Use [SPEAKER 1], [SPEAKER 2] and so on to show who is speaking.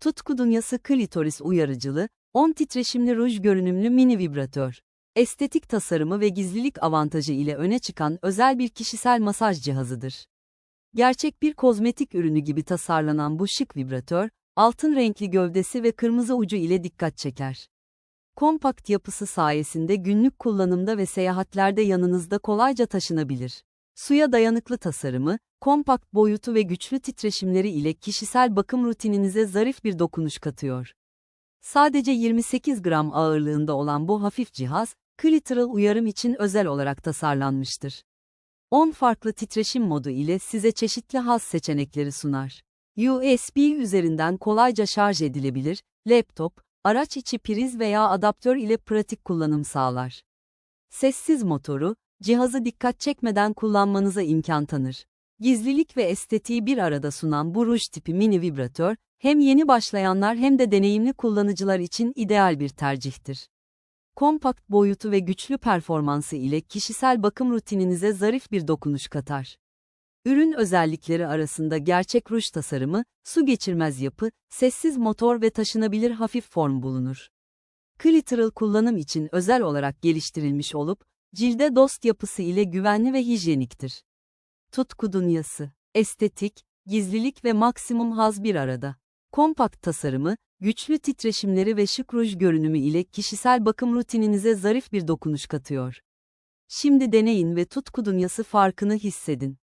[SPEAKER 1] Tutku Dünyası Klitoris Uyarıcılı, 10 titreşimli ruj görünümlü mini vibratör. Estetik tasarımı ve gizlilik avantajı ile öne çıkan özel bir kişisel masaj cihazıdır. Gerçek bir kozmetik ürünü gibi tasarlanan bu şık vibratör, altın renkli gövdesi ve kırmızı ucu ile dikkat çeker. Kompakt yapısı sayesinde günlük kullanımda ve seyahatlerde yanınızda kolayca taşınabilir. Suya dayanıklı tasarımı, kompakt boyutu ve güçlü titreşimleri ile kişisel bakım rutininize zarif bir dokunuş katıyor. Sadece 28 gram ağırlığında olan bu hafif cihaz, klitoral uyarım için özel olarak tasarlanmıştır. 10 farklı titreşim modu ile size çeşitli haz seçenekleri sunar. USB üzerinden kolayca şarj edilebilir, laptop, araç içi priz veya adaptör ile pratik kullanım sağlar. Sessiz motoru, cihazı dikkat çekmeden kullanmanıza imkan tanır. Gizlilik ve estetiği bir arada sunan bu ruj tipi mini vibratör, hem yeni başlayanlar hem de deneyimli kullanıcılar için ideal bir tercihtir. Kompakt boyutu ve güçlü performansı ile kişisel bakım rutininize zarif bir dokunuş katar. Ürün özellikleri arasında gerçek ruj tasarımı, su geçirmez yapı, sessiz motor ve taşınabilir hafif form bulunur. Clitoral kullanım için özel olarak geliştirilmiş olup, cilde dost yapısı ile güvenli ve hijyeniktir. Tutku dünyası, estetik, gizlilik ve maksimum haz bir arada. Kompakt tasarımı, güçlü titreşimleri ve şık ruj görünümü ile kişisel bakım rutininize zarif bir dokunuş katıyor. Şimdi deneyin ve tutku dünyası farkını hissedin.